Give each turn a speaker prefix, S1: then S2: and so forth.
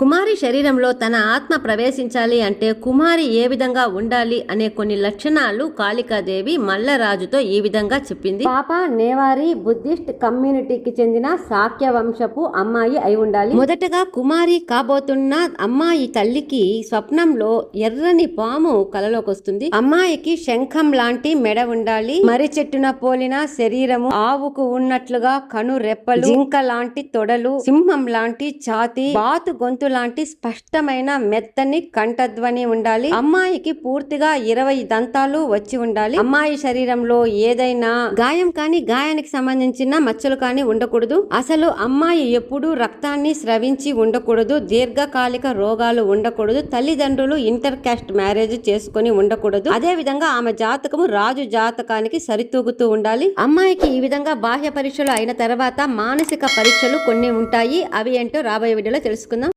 S1: కుమారి శరీరంలో తన ఆత్మ ప్రవేశించాలి అంటే కుమారి ఏ విధంగా ఉండాలి అనే కొన్ని లక్షణాలు కాళికాదేవి మల్లరాజుతో ఈ విధంగా చెప్పింది. పాప నేవారి బుద్ధిస్ట్ కమ్యూనిటీకి చెందిన శాక్య వంశపు అమ్మాయి అయి ఉండాలి. మొదటగా కుమారి కాబోతున్న అమ్మాయి తల్లికి స్వప్నంలో ఎర్రని పాము కలలోకి వస్తుంది. అమ్మాయికి శంఖం లాంటి మెడ ఉండాలి. మర్రి చెట్టున పోలిన శరీరము ఆవుకు ఉన్నట్లుగా కను రెప్పలు జింక లాంటి తొడలు సింహం లాంటి ఛాతి బాతు గొంతు లాంటి స్పష్టమైన మెత్తని కంఠధ్వని ఉండాలి. అమ్మాయికి పూర్తిగా ఇరవై దంతాలు వచ్చి ఉండాలి. అమ్మాయి శరీరంలో ఏదైనా గాయం కానీ గాయానికి సంబంధించిన మచ్చలు కానీ ఉండకూడదు. అసలు అమ్మాయి ఎప్పుడు రక్తాన్ని స్రవించి ఉండకూడదు. దీర్ఘకాలిక రోగాలు ఉండకూడదు. తల్లిదండ్రులు ఇంటర్ కాస్ట్ మ్యారేజ్ చేసుకుని ఉండకూడదు. అదే విధంగా ఆమె జాతకము రాజు జాతకానికి సరితూగుతూ ఉండాలి. అమ్మాయికి ఈ విధంగా బాహ్య పరీక్షలు అయిన తర్వాత మానసిక పరీక్షలు కొన్ని ఉంటాయి. అవి ఏంటో రాబోయే వీడియోలో తెలుసుకుందాం.